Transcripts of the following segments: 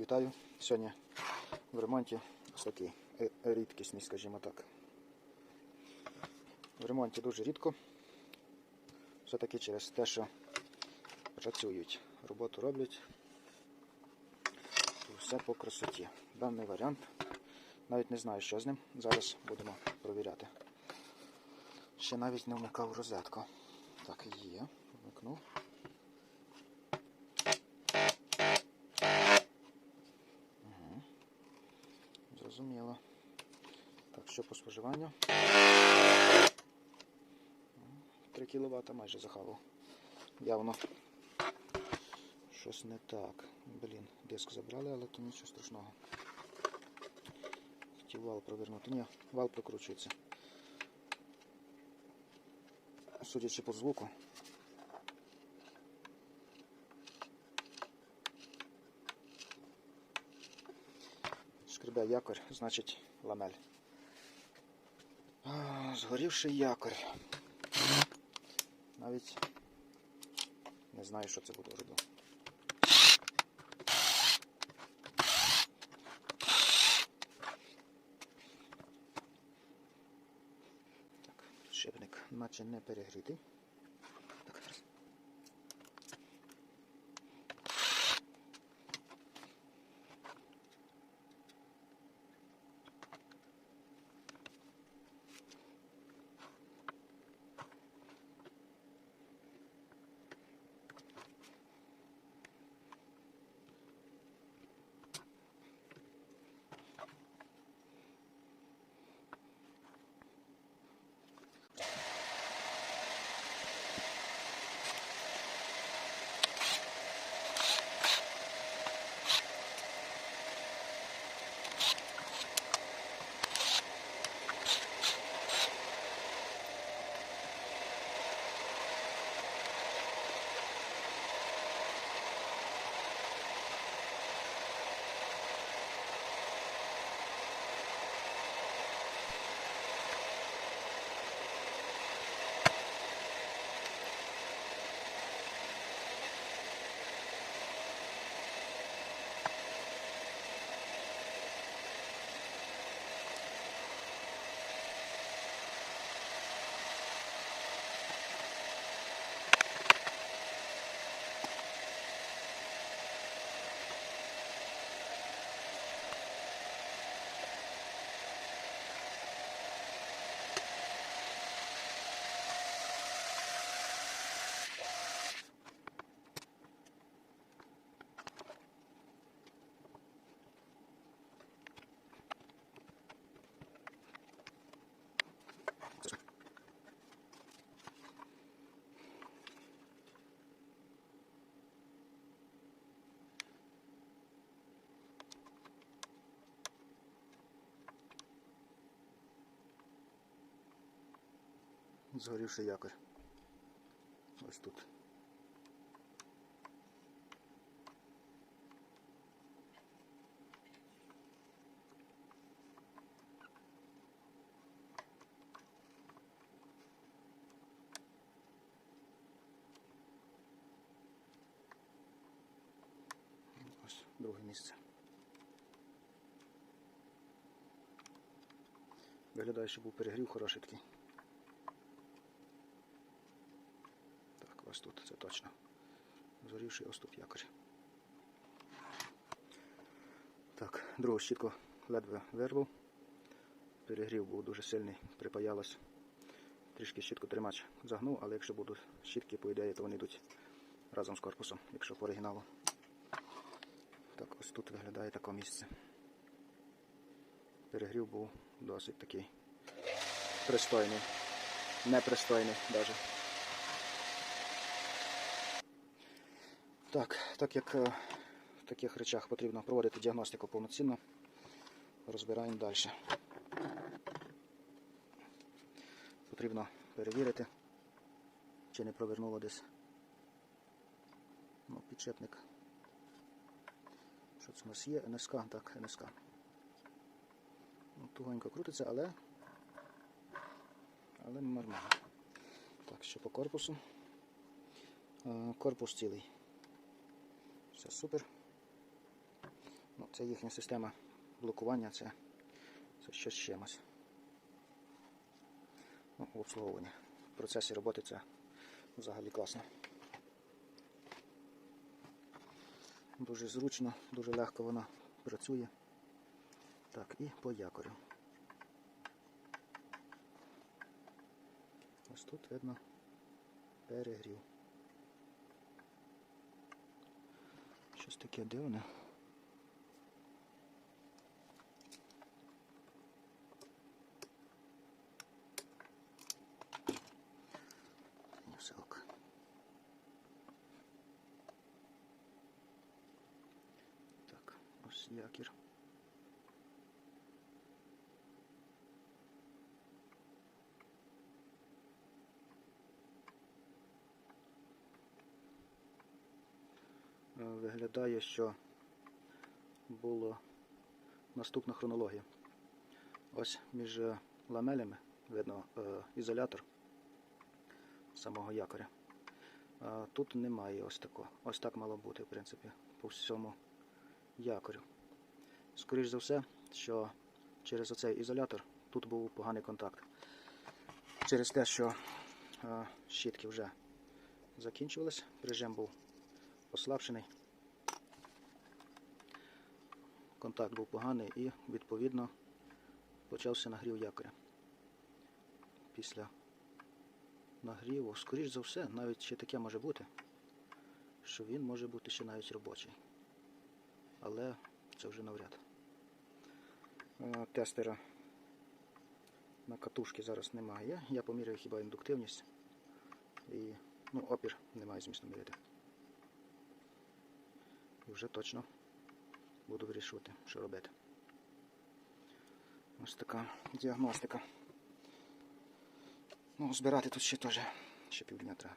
Вітаю! Сьогодні в ремонті ось такий е- рідкісний, скажімо так. В ремонті дуже рідко. Все-таки через те, що працюють, роботу роблять. Все по красоті. Даний варіант. Навіть не знаю, що з ним. Зараз будемо провіряти. Ще навіть не вмикав розетку. Так, є. Вмикнув. Зрозуміло. Так, що по споживанню? 3 кВт майже захавав. Явно щось не так. Блін, диск забрали, але то нічого страшного. Хотів вал провернути. Ні, вал прокручується. Судячи по звуку. Шкребе якорь, значить ламель. Згорівший якорь. Навіть не знаю, що це буде робити. Так, підшипник наче не перегрітий. Згорівший якорь. Ось тут. Ось друге місце. Виглядає, що був перегрів хороший такий. Так, ось тут, це точно. Згорівший ось тут якорь. Так, другу щітку ледве вирвав. Перегрів був дуже сильний, припаялось. Трішки щітку тримач загнув, але якщо будуть щітки, по ідеї, то вони йдуть разом з корпусом, якщо по оригіналу. Так, ось тут виглядає таке місце. Перегрів був досить такий пристойний. Непристойний навіть. Так, так як е, в таких речах потрібно проводити діагностику повноцінно, розбираємо далі. Потрібно перевірити, чи не провернуло десь ну. Що це у нас є? НСК, так, НСК. Ну, тугонько крутиться, але, але нормально. Так, що по корпусу. Е, Корпус цілий. Все супер. Ну, це їхня система блокування, це, це щось з чимось. Ну, в обслуговуванні. В процесі роботи це взагалі класно. Дуже зручно, дуже легко вона працює. Так, і по якорю. Ось тут видно перегрів. Щось таке дивне. Все. Так, ось якір. Виглядає, що було наступна хронологія. Ось між е, ламелями видно е, ізолятор самого якоря. Тут немає ось такого. Ось так мало бути, в принципі, по всьому якорю. Скоріш за все, що через оцей ізолятор тут був поганий контакт. Через те, що е, щітки вже закінчувались, режим був послабшений. Контакт був поганий і, відповідно, почався нагрів якоря. Після нагріву, скоріш за все, навіть ще таке може бути, що він може бути ще навіть робочий. Але це вже навряд. Е, Тестера на катушки зараз немає. Я поміряю хіба індуктивність і ну, опір немає змісту міряти. І вже точно буду вирішувати, що робити. Ось така діагностика. Ну, збирати тут ще теж ще півдня треба.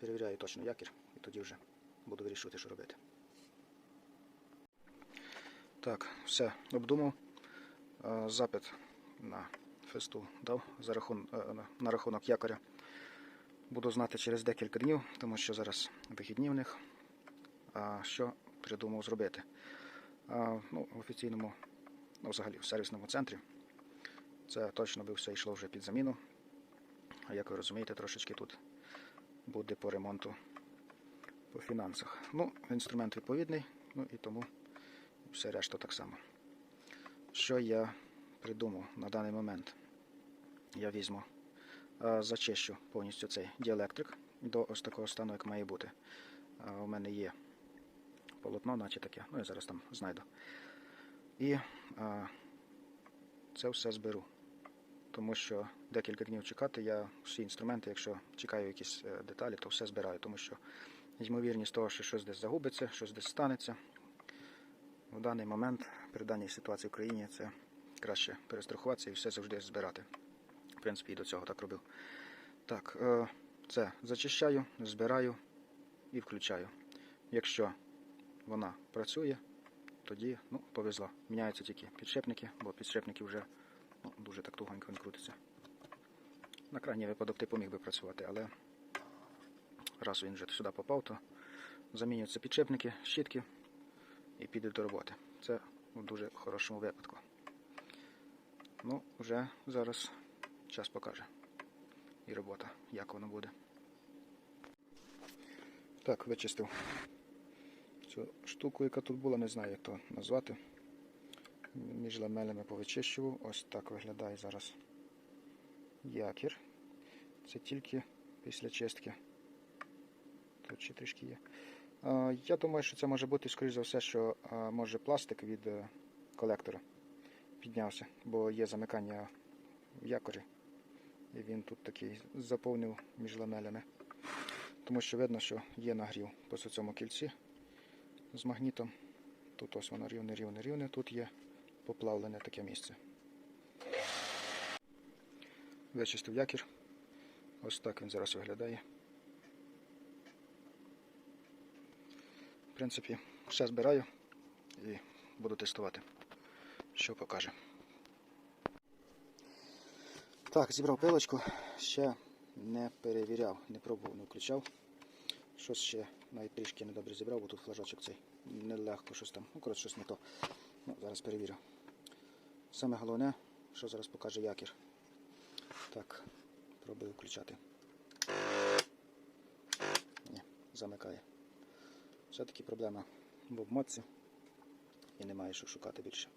Перевіряю точно якір і тоді вже буду вирішувати, що робити. Так, все, обдумав. Е, Запит на фесту дав за рахун, е, на- на рахунок якоря. Буду знати через декілька днів, тому що зараз вихідні в них. А що придумав зробити? А, ну, в офіційному, ну, взагалі, в сервісному центрі. Це точно би все йшло вже під заміну. А як ви розумієте, трошечки тут буде по ремонту по фінансах. Ну, інструмент відповідний, ну і тому все решта так само. Що я придумав на даний момент? Я візьму, зачищу повністю цей діелектрик до ось такого стану, як має бути. Е, У мене є полотно, наче таке, ну я зараз там знайду. І е, це все зберу. Тому що декілька днів чекати, я всі інструменти, якщо чекаю якісь е, деталі, то все збираю, тому що ймовірність того, що щось десь загубиться, щось десь станеться. В даний момент, при даній ситуації в країні, це краще перестрахуватися і все завжди збирати. В принципі, і до цього так робив. Так, е, це зачищаю, збираю і включаю. Якщо вона працює, тоді ну, повезло. Міняються тільки підшипники, бо підшипники вже ну, дуже так тугонько він крутиться. На крайній випадок ти поміг би працювати, але раз він вже сюди попав, то замінюються підшипники, щітки і піде до роботи. Це у дуже хорошому випадку. Ну, вже зараз час покаже. І робота, як воно буде. Так, вичистив цю штуку, яка тут була, не знаю, як то назвати. Між ламелями повичищував. Ось так виглядає зараз якір. Це тільки після чистки. Тут ще трішки є. Я думаю, що це може бути, скоріш за все, що може пластик від е, колектора піднявся, бо є замикання в якорі. І він тут такий заповнив між ламелями. Тому що видно, що є нагрів по цьому кільці з магнітом. Тут ось воно рівне, рівне, рівне. Тут є поплавлене таке місце. Вичистив якір. Ось так він зараз виглядає. В принципі, все збираю і буду тестувати, що покаже. Так, зібрав пилочку, ще не перевіряв, не пробував, не включав. Щось ще навіть трішки недобре зібрав, бо тут флажочок цей. Нелегко щось там. Ну, коротше, щось не то. Ну, зараз перевірю. Саме головне, що зараз покаже якір. Так, пробую включати. Ні, замикає. Все-таки проблема в обмотці і немає що шукати більше.